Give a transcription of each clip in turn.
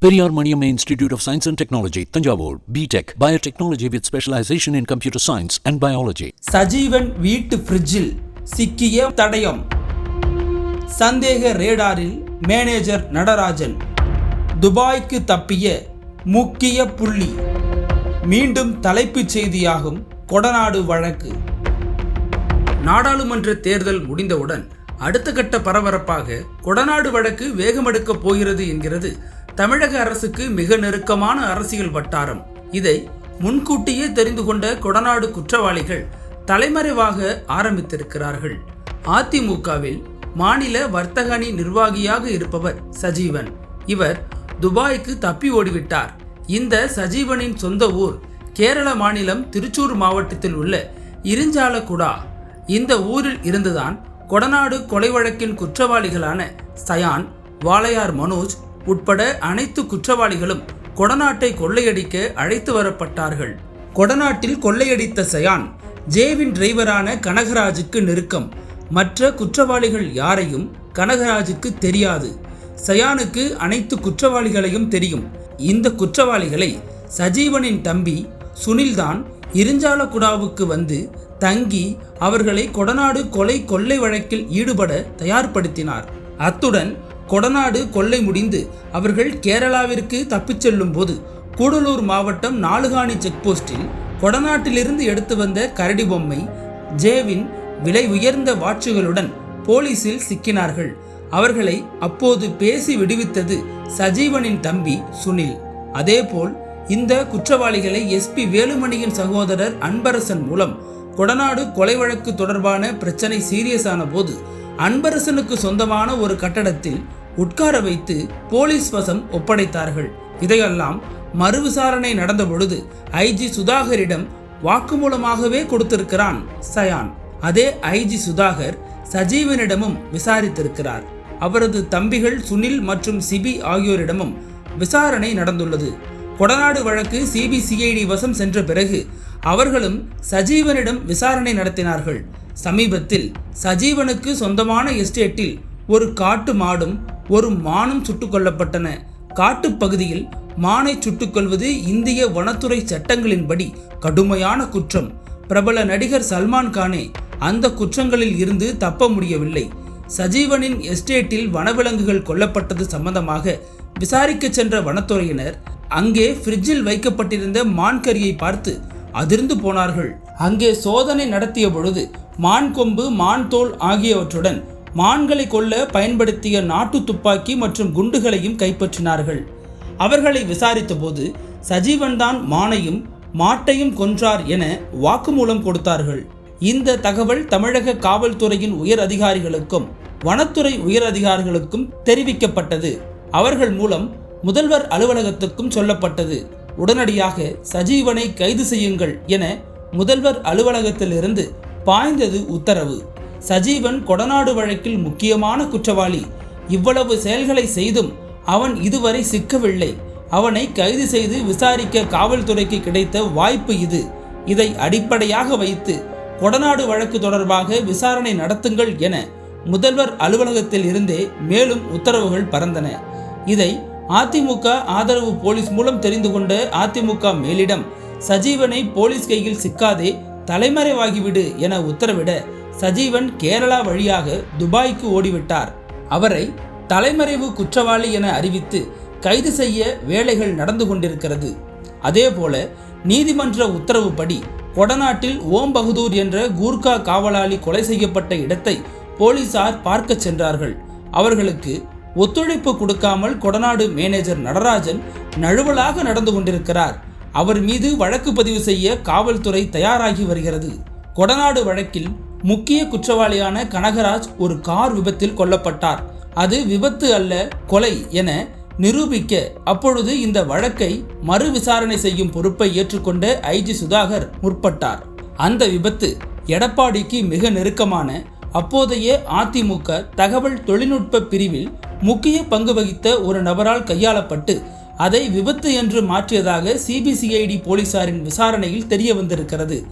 Periyar Maniam institute of science and technology Thanjavur B Tech biotechnology with specialisation in computer science and biology Sajeevan வீட்டு ஃப்ரிட்ஜில் சிக்கிய தடயம். சந்தேக ரேடாரில் manager Natarajan. துபாய்க்கு தப்பிய முக்கிய புள்ளி. மீண்டும் தலைப்புச் செய்தியாகும் கொடநாடு வழக்கு. நாடாளுமன்ற தேர்தல் முடிந்தவுடன் அடுத்த கட்ட பரபரப்பாக கொடநாடு வழக்கு வேகமெடுக்கப் போகிறது என்கிறது தமிழக அரசுக்கு மிக நெருக்கமான அரசியல் வட்டாரம். இதை முன்கூட்டியே தெரிந்து கொண்ட கொடநாடு குற்றவாளிகள் தலைமறைவாக ஆரம்பித்திருக்கிறார்கள். அதிமுகவில் மாநில வர்த்தக அணி நிர்வாகியாக இருப்பவர் சஜீவன். இவர் துபாய்க்கு தப்பி ஓடிவிட்டார். இந்த சஜீவனின் சொந்த ஊர் கேரள மாநிலம் திருச்சூர் மாவட்டத்தில் உள்ள இரிஞ்சாலக்குடா. இந்த ஊரில் இருந்துதான் கொடநாடு கொலை வழக்கின் குற்றவாளிகளான சயான் வாளையார் மனோஜ் உட்பட அனைத்து குற்றவாளிகளும் கொடநாட்டை கொள்ளையடிக்க அழைத்து வரப்பட்டார்கள். கொடநாட்டில் கொள்ளையடித்த சயான் ஜேவின் டிரைவரான கனகராஜுக்கு நெருக்கம். மற்ற குற்றவாளிகள் யாரையும் கனகராஜுக்கு தெரியாது. சயானுக்கு அனைத்து குற்றவாளிகளையும் தெரியும். இந்த குற்றவாளிகளை சஜீவனின் தம்பி சுனில்தான் இருஞ்சாலகுடாவுக்கு வந்து தங்கி அவர்களை கொடநாடு கொலை கொள்ளை வழக்கில் ஈடுபட தயார்படுத்தினார். அத்துடன் கொடநாடு கொள்ளை முடிந்து அவர்கள் கேரளாவிற்கு தப்பிச் செல்லும் போது கூடலூர் மாவட்டம் நாலுகாணி செக்போஸ்டில் கொடநாட்டிலிருந்து எடுத்து வந்த கரடி பொம்மை ஜேவின் விலை உயர்ந்த வாட்சுகளுடன் போலீசில் சிக்கினார்கள். அவர்களை அப்போது பேசி விடுவித்தது சஜீவனின் தம்பி சுனில். அதேபோல் இந்த குற்றவாளிகளை எஸ்பி வேலுமணியின் சகோதரர் அன்பரசன் மூலம் கொடநாடு கொலை வழக்கு தொடர்பான பிரச்சனை சீரியஸான போது அன்பரசனுக்கு சொந்தமான ஒரு கட்டடத்தில் உட்கார வைத்து போலீஸ் வசம் ஒப்படைத்தார்கள். இதையெல்லாம் மறு விசாரணை நடந்த பொழுது ஐஜி சுதாகரிடம் வாக்குமூலமாகவே கொடுத்திருக்கிறான் சயான். அதே ஐஜி சுதாகர் சஜீவனிடமும் விசாரித்திருக்கிறார். அவரது தம்பிகள் சுனில் மற்றும் சிபி ஆகியோரிடமும் விசாரணை நடந்துள்ளது. கொடநாடு வழக்கு சிபிசிஐடி வசம் சென்ற பிறகு அவர்களும் சஜீவனிடம் விசாரணை நடத்தினார்கள். சமீபத்தில் சஜீவனுக்கு சொந்தமான எஸ்டேட்டில் ஒரு காட்டு மாடும் ஒரு மானும் சுட்டுக் கொல்லப்பட்டன. காட்டுப் பகுதியில் மானை சுட்டுக்கொள்வது இந்திய வனத்துறை சட்டங்களின்படி கடுமையான குற்றம். பிரபல நடிகர் சல்மான் கானே அந்த குற்றங்களில் இருந்து தப்ப முடியவில்லை. சஜீவனின் எஸ்டேட்டில் வனவிலங்குகள் கொல்லப்பட்டது சம்பந்தமாக விசாரிக்க சென்ற வனத்துறையினர் அங்கே ஃப்ரிட்ஜில் வைக்கப்பட்டிருந்த மான்கரியை பார்த்து அதிர்ந்து போனார்கள். அங்கே சோதனை நடத்திய பொழுது மான் கொம்பு மான் தோல் ஆகியவற்றுடன் மான்களை கொல்ல பயன்படுத்திய நாட்டு துப்பாக்கி மற்றும் குண்டுகளையும் கைப்பற்றினார்கள். அவர்களை விசாரித்தபோது சஜீவன்தான் மானையும் மாட்டையும் கொன்றார் என வாக்குமூலம் கொடுத்தார்கள். இந்த தகவல் தமிழக காவல்துறையின் உயர் அதிகாரிகளுக்கும் வனத்துறை உயர் அதிகாரிகளுக்கும் தெரிவிக்கப்பட்டது. அவர்கள் மூலம் முதல்வர் அலுவலகத்துக்கும் சொல்லப்பட்டது. உடனடியாக சஜீவனை கைது செய்யுங்கள் என முதல்வர் அலுவலகத்திலிருந்து பாய்ந்தது உத்தரவு. சஜீவன் கொடநாடு வழக்கில் முக்கியமான குற்றவாளி. இவ்வளவு செயல்களை செய்தும் அவன் இதுவரை சிக்கவில்லை. அவனை கைது செய்து விசாரிக்க காவல்துறைக்கு கிடைத்த வாய்ப்பு இது. இதை அடிப்படையாக வைத்து கொடநாடு வழக்கு தொடர்பாக விசாரணை நடத்துங்கள் என முதல்வர் அலுவலகத்தில் இருந்தே மேலும் உத்தரவுகள் பறந்தன. இதை அதிமுக ஆதரவு போலீஸ் மூலம் தெரிந்து கொண்ட அதிமுக மேலிடம் சஜீவனை போலீஸ் கையில் சிக்காதே தலைமறைவாகிவிடு என உத்தரவிட சஜீவன் கேரளா வழியாக துபாய்க்கு ஓடிவிட்டார். அவரை தலைமறைவு குற்றவாளி என அறிவித்து கைது செய்ய வேலைகள் நடந்து கொண்டிருக்கிறது. அதேபோல நீதிமன்ற உத்தரவுப்படி கொடநாட்டில் ஓம் பகதூர் என்ற கூர்கா காவலாளி கொலை செய்யப்பட்ட இடத்தை போலீசார் பார்க்க சென்றார்கள். அவர்களுக்கு ஒத்துழைப்பு கொடுக்காமல் கொடநாடு மேனேஜர் நடராஜன் நழுவலாக நடந்து கொண்டிருக்கிறார். அவர் மீது வழக்கு பதிவு செய்ய காவல்துறை தயாராகி வருகிறது. கொடநாடு வழக்கில் முக்கிய குற்றவாளியான கனகராஜ் ஒரு கார் விபத்தில் கொல்லப்பட்டார். அது விபத்து அல்ல கொலை என நிரூபிக்க அப்பொழுது இந்த வழக்கை மறு விசாரணை செய்யும் பொறுப்பை ஏற்றுக்கொண்ட ஐஜி சுதாகர் முற்பட்டார். அந்த விபத்து எடப்பாடிக்கு மிக நெருக்கமான அப்போதைய அதிமுக தகவல் தொழில்நுட்ப பிரிவில் முக்கிய பங்கு வகித்த ஒரு நபரால் கையாளப்பட்டு அதை விபத்து என்று மாற்றியதாக சிபிசிஐடி போலீசாரின் விசாரணையில் தெரிய வந்திருக்கிறது.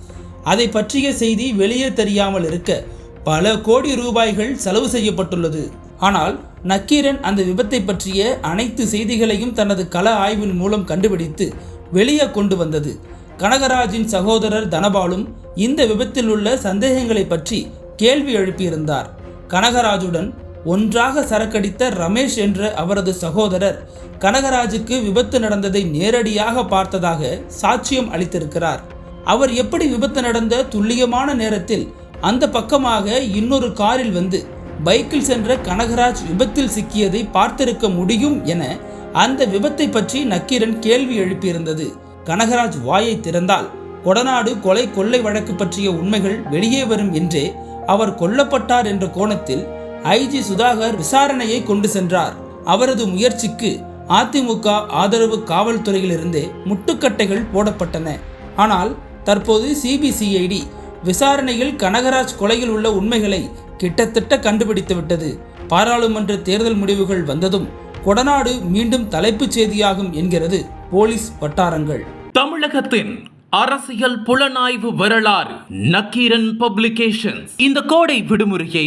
அதை பற்றிய செய்தி வெளியே தெரியாமல் இருக்க பல கோடி ரூபாய்கள் செலவு செய்யப்பட்டுள்ளது. ஆனால் நக்கீரன் அந்த விபத்தை பற்றிய அனைத்து செய்திகளையும் தனது கள ஆய்வின் மூலம் கண்டுபிடித்து வெளியே கொண்டு வந்தது. கனகராஜின் சகோதரர் தனபாலும் இந்த விபத்தில் உள்ள சந்தேகங்களை பற்றி கேள்வி எழுப்பியிருந்தார். கனகராஜுடன் ஒன்றாக சரக்கடித்த ரமேஷ் என்ற அவரது சகோதரர் கனகராஜுக்கு விபத்து நடந்ததை நேரடியாக பார்த்ததாக சாட்சியம் அளித்திருக்கிறார். அவர் எப்படி விபத்து நடந்த துல்லியமான நேரத்தில் அந்த பக்கமாக இன்னொரு காரில் வந்து பைக்கில் சென்ற கனகராஜ் விபத்தில் சிக்கியதை பார்த்திருக்க முடியும் என அந்த விபத்தை பற்றி நக்கீரன் கேள்வி எழுப்பியிருந்தது. கனகராஜ் வாயை திறந்தால் கொடநாடு கொலை கொள்ளை வழக்கு பற்றிய உண்மைகள் வெளியே வரும் என்றே அவர் கொல்லப்பட்டார் என்ற கோணத்தில் ஐஜி சுதாகர் விசாரணையை கொண்டு சென்றார். அவரது முயற்சிக்கு அதிமுக ஆதரவு காவல்துறையிலிருந்தே முட்டுக்கட்டைகள் போடப்பட்டன. ஆனால் தற்போது சிபிசிஐடி விசாரணையில் கனகராஜ் கொலையில் உள்ள உண்மைகளை கிட்டத்தட்ட கண்டுபிடித்து விட்டது. பாராளுமன்ற தேர்தல் முடிவுகள் வந்ததும் கொடநாடு மீண்டும் தலைப்புச் செய்தியாகும் என்கிறது போலீஸ் வட்டாரங்கள். தமிழகத்தின் அரசியல் புலனாய்வு வரலாறு நக்கீரன் பப்ளிகேஷன்ஸ். இந்த கோடை விடுமுறையை